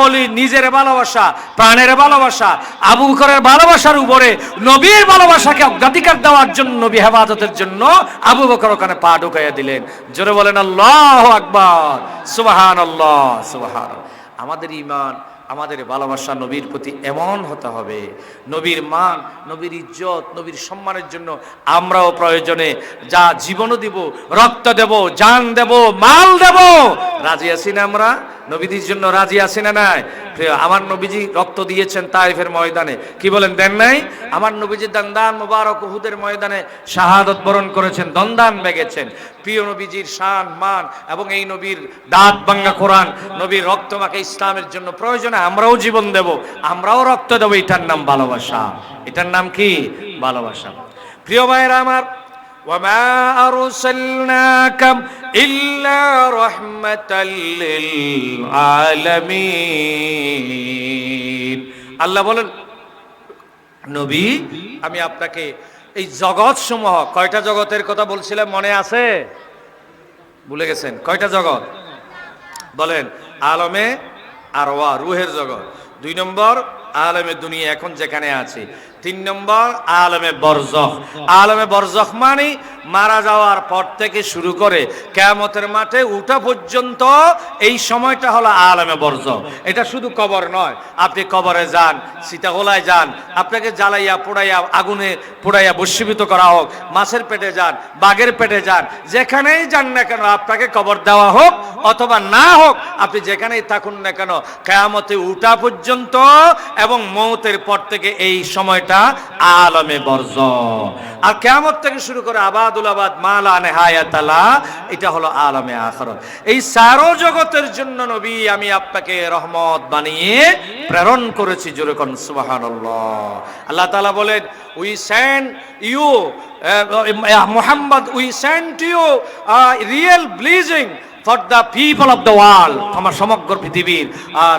কলি নিজের ভালোবাসা, প্রাণের ভালোবাসা, আবু বকরের ভালোবাসার উপরে নবীর ভালোবাসাকে অগ্রাধিকার দেওয়ার জন্য, নবী হেফাজতের জন্য আবু বকর ওখানে পা ঢুকাইয়া দিলেন। জোরে বলেন, আল্লাহ আকবার! সুবাহান আল্লাহ সুবাহান আমাদের ইমান আমাদের ভালোবাসা নবীর প্রতি এমন হতে হবে। নবীর মান, নবীর ইজ্জত, নবীর সম্মানের জন্য আমরাও প্রয়োজনে যা জীবনও দিব, রক্ত দেব, জান দেব, মাল দেব। রাজি আছি না আমরা? নবীজির জন্য রাজি আছি না নাই? আমার নবীজি রক্ত দিয়েছেন তাইফের ময়দানে। কি বলেন, দেন নাই? আমার নবীজি দন্দান মুবারক উহুদের ময়দানে শাহাদত বরণ করেছেন, দন্দান বেগেছেন। প্রিয় নবীজির শান, মান এবং এই নবীর দাঁত বাঙ্গা কোরআন, নবীর রক্ত মাকে ইসলামের জন্য প্রয়োজনে আমরাও জীবন দেব, আমরাও রক্ত দেব, এটার নাম ভালোবাসা। এটার নাম কি? ভালোবাসা। প্রিয় ভাইয়েরা আমার وما أرسلناك إلا رحمة للعالمين আল্লাহ বলেন নবী আমি আপনাকে এই জগৎ সমূহ কয়টা জগতের কথা বলছিলাম মনে আছে ভুলে গেছেন কয়টা জগৎ বলেন আলমে আর ওয়া রুহের জগৎ দুই নম্বর আলমে দুনিয়া এখন যেখানে আছে। তিন নম্বর আলমে বরজখ আলমে বরজখ মানে মারা যাওয়ার পর থেকে শুরু করে কেয়ামতের মাঠে উঠা পর্যন্ত এই সময়টা হলো আলমে বর্জ এটা শুধু কবর নয়। আপনি কবরে যান, সীতাগোলায় যান, আপনাকে জ্বালাইয়া পোড়াইয়া, আগুনে পোড়াইয়া বস্মীভূত করা হোক, মাছের পেটে যান, বাঘের পেটে যান, যেখানেই যান না কেন, আপনাকে কবর দেওয়া হোক অথবা না হোক, আপনি যেখানেই থাকুন না কেন, কেয়ামতে উঠা পর্যন্ত এবং মৌতের পর থেকে এই সময়টা আলমে বর্জ আর কেয়ামত থেকে শুরু করে আবাদুল মালা নেহায়াতালা, এটা হলো আখরত। এই সারো জগতের জন্য নবী, আমি আপনাকে রহমত বানিয়ে প্রেরণ করেছি আল্লাহ তালা বলেন we send you Mohammad we send you real blessing for the people of the world আমার সমগ্র পৃথিবীর।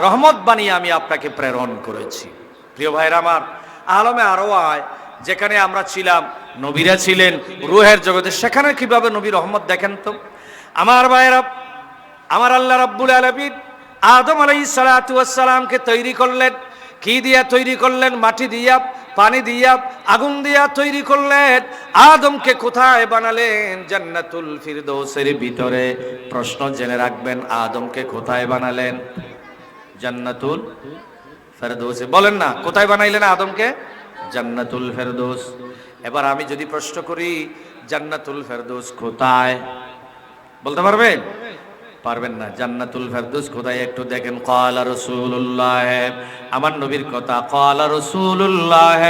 রহমত বানিয়ে আমি আপনাকে প্রেরণ করেছি। প্রিয় ভাইরা আমার, আলমে আরও আয় যেখানে আমরা ছিলাম, নবীরা ছিলেন, রুহের জগতে। সেখানে কীভাবে নবী রহমত দেখেন তো? আমার ভাইরা আমার আল্লাহ রাব্বুল আলমিন আদম আলাই সালাতামকে তৈরি করলেন। কি দিয়া তৈরি করলেন? মাটি দিয়া, পানি দিয়া, আগুন দিয়া তৈরি করলেন। আদমকে কোথায় বানালেন? জান্নাতুল ফিরদৌসের ভিতরে। প্রশ্ন জেনে রাখবেন, আদমকে কোথায় বানালেন? জান্নাতুল ফেরদৌসে। বলেন না, কোথায় বানাইলেন আদমকে? জান্নাতুল ফেরদোস। এবার আমি যদি প্রশ্ন করি, জান্নাতুল ফেরদোস কোথায়? বলতে পারবেন? পারবেন না। জান্নাতুল ফেরদৌস কোথায়? একটু দেখেন কলা রসুল্লাহ আমার নবীর কথা। কলা রসুল্লাহ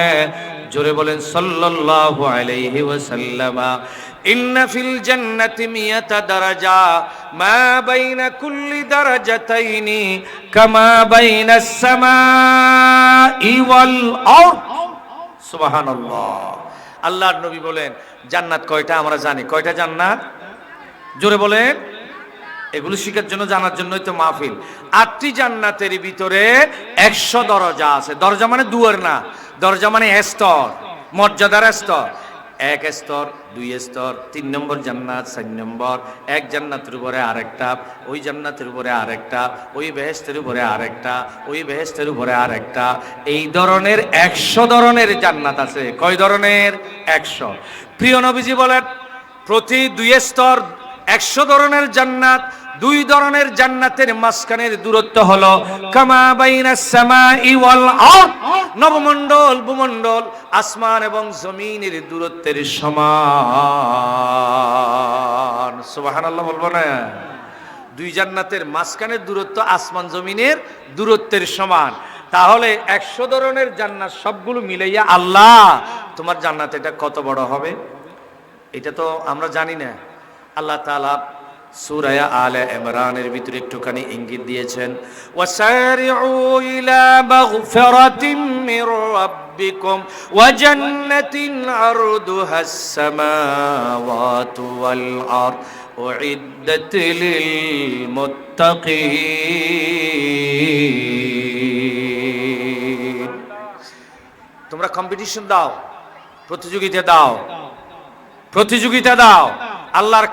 জোরে বলেন, সাল্লাল্লাহু আলাইহি ওয়াসাল্লামা, ইন্না ফিল জান্নাতি মিয়াতা দারাজা, মা বাইনা কুল্লি দারাজাতাইনি, কামা বাইনাস সামাই ওয়াল আল্লাহর নবী বলেন, জান্নাত কয়টা আমরা জানি? কয়টা জান্নাত? জোরে বলেন। এগুলো শিখার জন্য, জানার জন্যই তো মাহফিল। আটটি জান্নাতের ভিতরে একশো দরজা আছে। দরজা মানে দুয়ার না। দরজা মানে স্তর, মর্যাদার স্তর। এক স্তর, দুই স্তর, তিন নম্বর জান্নাত, চার নম্বর। এক জান্নাতের উপরে আরেকটা, ওই জান্নাতের উপরে আরেকটা, ওই বেহেস্তের উপরে আরেকটা, ওই বেহেস্তের উপরে আরেকটা। এই ধরনের একশো ধরনের জান্নাত আছে। কয় ধরনের? একশো। প্রিয় নবীজি বলেন, প্রতি দুই স্তর একশো ধরনের জান্নাত, দুই ধরনের জান্নাতের মাঝখানের দূরত্ব হলো, কামা বাইনা সামাই ওয়াল আরদ। নবমণ্ডল, ভূমণ্ডল, আসমান এবং জমিনের দূরত্বের সমান। সুবাহান আল্লাহ বলব না? দুই জান্নাতের মাঝখানের দূরত্ব, আসমান জমিনের দূরত্বের সমান। তাহলে একশো ধরনের জান্নাত সবগুলো মিলাইয়া আল্লাহ, তোমার জান্নাত এটা কত বড় হবে? এটা তো আমরা জানি না। আল্লাহ তাআলা সূরা আলে ইমরানের ভিতরে একটুখানি ইঙ্গিত দিয়েছেন, ওয়াসারিউ ইলা মাগফিরাতিম মির রাব্বিকুম ওয়া জান্নাতিন আরদুহাস সামাওয়াতু ওয়াল আরদ, উইদ্দাত লিল মুত্তাকিন। তোমরা কম্পিটিশন দাও, প্রতিযোগিতা দাও প্রতিযোগিতা দাও, আল্লাহর